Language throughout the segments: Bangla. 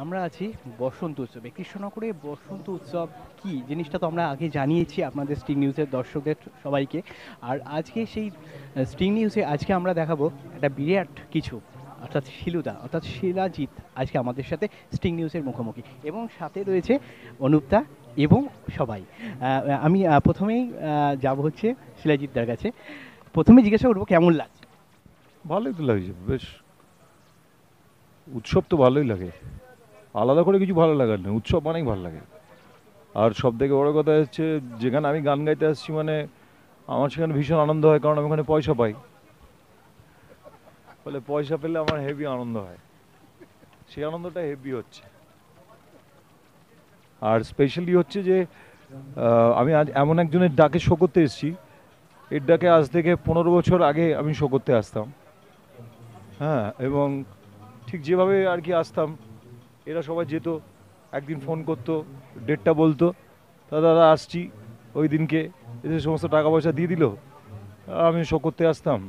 আমরা আছি বসন্ত উৎসবে। কৃষ্ণনগরে বসন্ত উৎসব কি? জিনিসটা তো আমরা আগে জানিয়েছি আপনাদের স্টিং নিউজের দর্শকদের সবাইকে। আর আজকে সেই স্টিং নিউজে আজকে আমরা দেখাবো একটা বিরাট কিছু, অর্থাৎ শিলুদা, অর্থাৎ শিলাজিৎ আজকে আমাদের সাথে স্টিং নিউজের মুখোমুখি। এবং সাথে রয়েছে অনুপদা এবং সবাই। আমি প্রথমেই যাব হচ্ছে শিলাজিৎদার কাছে। প্রথমে জিজ্ঞাসা করব কেমন লাগছে? ভালোই তো লাগছে, বেশ। উৎসব তো ভালোই লাগে। আলাদা করে কিছু ভালো লাগার নেই, উৎসব অনেক ভালো লাগে। আর সব থেকে বড় কথা হচ্ছে, যেখানে আমি গান গাইতে আসছি মানে আমার সেখানে ভীষণ আনন্দ হয়, কারণ আমি ওখানে পয়সা পাই। ফলে পয়সা পেলে আমার হেভি আনন্দ হয়। সেই আনন্দটা হেভি হচ্ছে। আর স্পেশালি হচ্ছে যে আমি আজ এমন একজনের ডাকে শো করতে এসেছি। এর ডাকে আজ থেকে পনেরো বছর আগে আমি শো করতে আসতাম। হ্যাঁ এবং ঠিক যেভাবে আর কি আসতাম এরা সবাই যেত, একদিন ফোন করতো ডেটটা বলতো, তা দাদা আসছি, ওই দিনকে এসে সমস্ত টাকা পয়সা দিয়ে দিল, আমি শো করতে আসতাম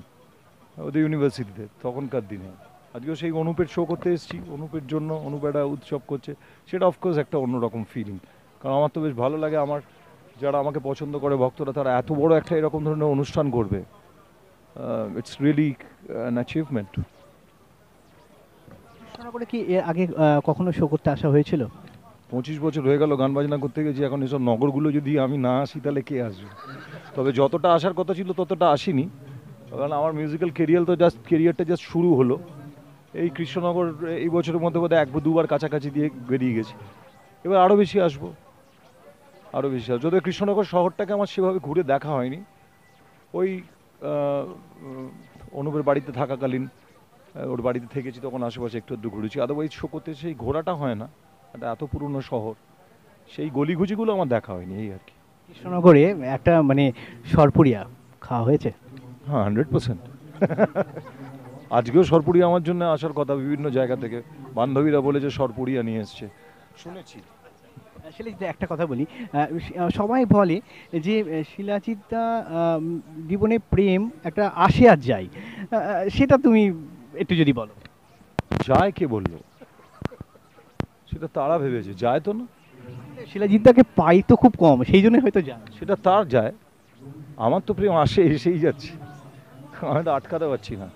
ওদের ইউনিভার্সিটিতে তখনকার দিনে। আজকেও সেই অনুপের শো করতে এসেছি, অনুপের জন্য অনুপ একটা উৎসব করছে, সেটা অফকোর্স একটা অন্যরকম ফিলিং কারণ আমার তো বেশ ভালো লাগে আমার, যারা আমাকে পছন্দ করে ভক্তরা, তারা এত বড় একটা এরকম ধরনের অনুষ্ঠান করবে। ইটস রিয়েলি অ্যান অ্যাচিভমেন্ট কৃষ্ণনগরে কি এর আগে কখনো শো করতে আসা হয়েছিল? পঁচিশ বছর হয়ে গেল গান বাজনা করতে গেছি, এখন এসব নগরগুলো যদি আমি না আসি, তাহলে কে আসবে? তবে যতটা আসার কথা ছিল, ততটা আসিনি। কারণ আমার মিউজিক্যাল কেরিয়ার তো জাস্ট কেরিয়ারটা জাস্ট শুরু হলো। এই কৃষ্ণনগর, এই বছরের মধ্যে বোধহয় এক দুবার কাছাকাছি দিয়ে বেরিয়ে গেছি। এবার আরও বেশি আসব। আরও বেশি আসব। যদিও কৃষ্ণনগর শহরটাকে আমার সেভাবে ঘুরে দেখা হয়নি। ওই অনুপের বাড়িতে থাকাকালীন ওর বাড়িতে থেকেছি তখন আশেপাশে একটু একটু ঘুরেছি। আদারওয়াইজ শো করতে সেই ঘোরাটা হয় না। একটা এত পুরনো শহর সেই গলিগুজিগুলো আমার দেখা হয়নি এই আর কি। কৃষ্ণনগরে একটা মানে সরপুরিয়া খাওয়া হয়েছে? হ্যাঁ হান্ড্রেড পার্সেন্ট আজকেও সরপুরিয়া আমার জন্য আসার কথা বিভিন্ন জায়গা থেকে। বান্ধবীরা বলেছে সরপুরিয়া নিয়ে এসছে। শুনেছি। আসলে একটা কথা বলি সবাই বলে যে আহ, জীবনে প্রেম একটা আসে আর যায়। সেটা তুমি একটু যদি বলো। যায় কে বলল? সেটা তারা ভেবেছে। যায় তো না। শিলাজিৎদাকে পাই তো খুব কম সেই জন্য হয়তো যায়। সেটা তার যায়। আমার তো প্রেম আসে এসেই যাচ্ছে। আমি তো আটকাতে পারছি না।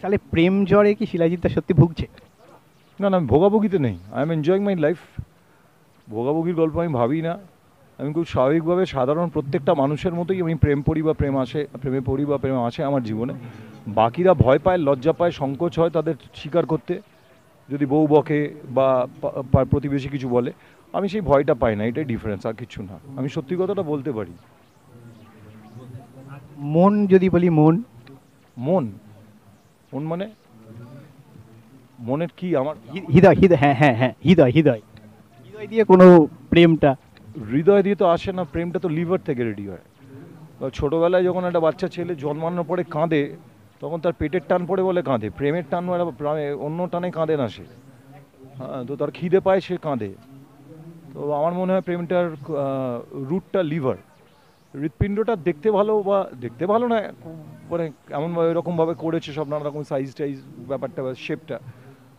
তাহলে প্রেম জ্বরে কি শিলাজিৎদা সত্যি ভুগছে? না না আমি ভোগাভুগিতে নেই। I am enjoying my life ভোগাভুগির গল্প আমি ভাবি না। আমি খুব স্বাভাবিকভাবে সাধারণ প্রত্যেকটা মানুষের মতোই আমি প্রেম পড়ি বা প্রেম আসে প্রেমে পড়ি বা প্রেম আসে আমার জীবনে। বাকিরা ভয় পায় লজ্জা পায় সংকোচ হয় তাদের স্বীকার করতে। যদি বউ বকে বা প্রতিবেশী কিছু বলে আমি সেই ভয়টা পাই না এটাই ডিফারেন্স আর কিছু না। আমি সত্যি কথাটা বলতে পারি। মন যদি বলি মন। মন? মন মানে? মনের কি আমার? হৃদয় হৃদয় হ্যাঁ হ্যাঁ হ্যাঁ হৃদয় হৃদয়। হৃদয় দিয়ে কোনো প্রেমটা হৃদয় দিয়ে তো আসে না, প্রেমটা তো লিভার থেকে রেডি হয়। ছোটোবেলায় যখন একটা বাচ্চা ছেলে জন্মানোর পরে কাঁদে, তখন তার পেটের টান পড়ে বলে কাঁদে। প্রেমের টান প্রাণে- অন্য টানে কাঁদে না সে। হ্যাঁ তো তার খিদে পায়, সে কাঁদে। তো আমার মনে হয় প্রেমটার রুটটা লিভার হৃৎপিণ্ডটা দেখতে ভালো বা দেখতে ভালো না মানে এমনভাবে, এরকমভাবে করেছে সব নানা রকম সাইজ টাইজ, ব্যাপারটা শেপটা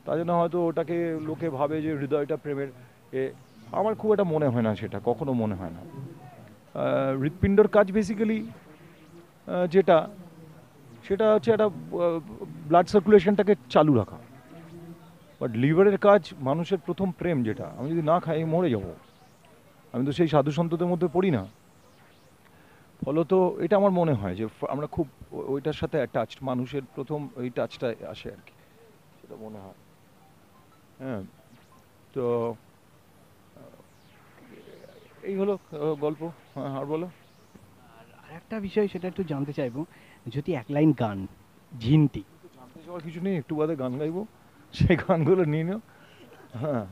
তার জন্য হয়তো ওটাকে লোকে ভাবে যে হৃদয়টা প্রেমের, এ আমার খুব একটা মনে হয় না সেটা, কখনো মনে হয় না। হৃৎপিণ্ডর কাজ বেসিক্যালি যেটা, সেটা হচ্ছে একটা ব্লাড সার্কুলেশনটাকে চালু রাখা। বাট লিভারের কাজ মানুষের প্রথম প্রেম যেটা, আমি যদি না খাই মরে যাব। আমি তো সেই সাধু সন্তদের মধ্যে পড়ি না। ফলত এটা আমার মনে হয় যে, আমরা খুব, ওইটার সাথে অ্যাটাচড মানুষের প্রথম ওই টাচটা আসে আর কি। সেটা মনে হয়। হ্যাঁ তো এই হলো গল্প। হ্যাঁ আর বলো। আর একটা বিষয় সেটা একটু জানতে চাইব। যদি এক লাইন গান ঝিনটি জানতে চাওয়ার কিছু নেই একটু বাদে গান গাইবো। সেই গানগুলো নিয়ে নিও। হ্যাঁ।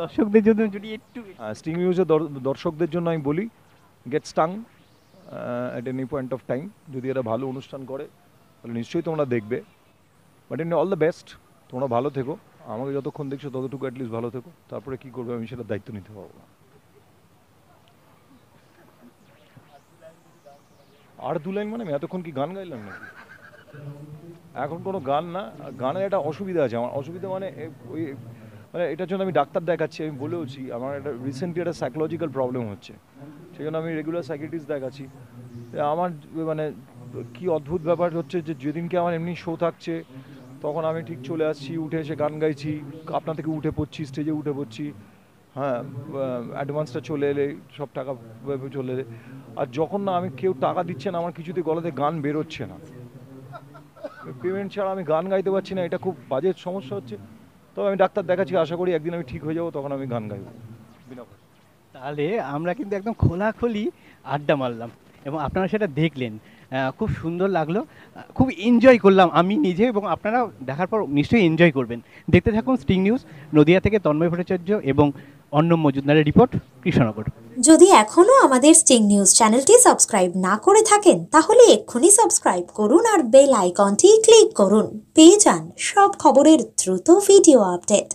দর্শকদের জন্য যদি একটু স্টিং মিউজের দর্শকদের জন্য আমি বলি get stuck at any point of time যদি এরা ভালো অনুষ্ঠান করে তাহলে নিশ্চয়ই তোমরা দেখবে। But in all the best তোমরা ভালো থেকো। আমাকে যতক্ষণ দেখছ ততটুকু অ্যাটলিস্ট ভালো থেকো। তারপরে কী করবে আমি সেটা দায়িত্ব নিতে পারব না। আর দু লাইন মানে আমি এতক্ষণ কি গান গাইলাম নাকি? এখন কোনো গান না, গানের একটা অসুবিধা আছে। আমার অসুবিধা মানে ওই মানে এটার জন্য আমি ডাক্তার দেখাচ্ছি, আমি বলেওছি আমার একটা রিসেন্টলি একটা সাইকোলজিক্যাল প্রবলেম হচ্ছে। সেই জন্য আমি রেগুলার সাইকিটিস্ট দেখাচ্ছি। আমার মানে কি অদ্ভুত ব্যাপার হচ্ছে যে যেদিনকে আমার এমনি শো থাকছে, তখন আমি ঠিক চলে আসছি, উঠে এসে গান গাইছি আপনা থেকে উঠে পড়ছি স্টেজে উঠে পড়ছি। হ্যাঁ অ্যাডভান্সটা চলে এলে সব টাকা চলে এলে। আর যখন না আমি কেউ টাকা দিচ্ছে না, আমার কিছুতে গলাতে গান বেরোচ্ছে না। পেমেন্ট ছাড়া আমি গান গাইতে পারছি না, এটা খুব বাজে সমস্যা হচ্ছে। তবে আমি ডাক্তার দেখাচ্ছি, আশা করি একদিন আমি ঠিক হয়ে যাব, তখন আমি গান গাইবো। তাহলে আমরা কিন্তু একদম খোলাখুলি আড্ডা মারলাম এবং আপনারা সেটা দেখলেন। খুব সুন্দর লাগল। খুব এনজয় করলাম আমি নিজে এবং আপনারা দেখার পর নিশ্চয়ই এনজয় করবেন। দেখতে থাকুন স্টিং নিউজ নদিয়া থেকে তন্ময় ভট্টাচার্য এবং অন্নম মজুমদারের রিপোর্ট কৃষ্ণনগর। যদি এখনও আমাদের স্টিং নিউজ চ্যানেলটি সাবস্ক্রাইব না করে থাকেন, তাহলে এক্ষুনি সাবস্ক্রাইব করুন আর বেল আইকনটি ক্লিক করুন। পেয়ে যান সব খবরের দ্রুত ভিডিও আপডেট।